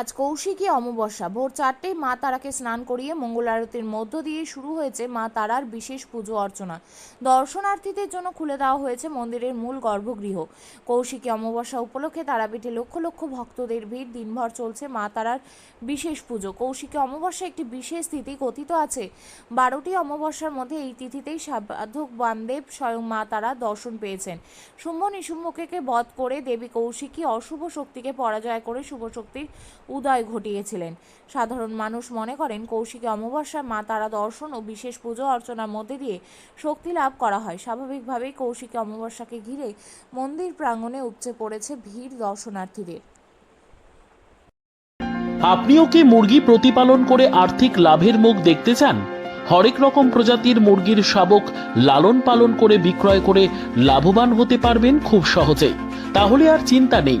আজ কৌশিকী অমাবস্যা। ভোর চারটেই মা তারাকে স্নান করিয়ে মঙ্গল আরতির মধ্য দিয়ে শুরু হয়েছে মা তারার বিশেষ পুজো অর্চনা। দর্শনার্থীদের জন্য খুলে দেওয়া হয়েছে মন্দিরের মূল গর্ভগৃহ। কৌশিকী অমাবস্যা উপলক্ষে তারাপীঠে লক্ষ লক্ষ ভক্তদের ভিড়। দিনভর চলছে মা তারার বিশেষ পুজো। কৌশিকী অমাবস্যা একটি বিশেষ তিথি কথিত আছে। বারোটি অমাবস্যার মধ্যে এই তিথিতেই সাধক বামদেব স্বয়ং মা তারা দর্শন পেয়েছেন। শুম্ভ নিশুম্ভকে বধ করে দেবী কৌশিকী অশুভ শক্তিকে পরাজয় করে শুভ শক্তির উদয় ঘটিয়েছিলেন। সাধারণ মানুষ মনে করেন, কৌশিকী অমাবস্যায় মা তারা দর্শন ও বিশেষ পুজো অর্চনার মধ্যে দিয়ে শক্তি লাভ করা হয়। স্বাভাবিকভাবেই কৌশিকী অমাবস্যাকে ঘিরে মন্দির প্রাঙ্গণে উপচে পড়েছে ভিড় দর্শনার্থীদের। আপনিও কি মুরগি প্রতিপালন করে আর্থিক লাভের মুখ দেখতে চান? হরেক রকম প্রজাতির মুরগির শাবক লালন পালন করে বিক্রয় করে লাভবান হতে পারবেন খুব সহজেই। তাহলে আর চিন্তা নেই।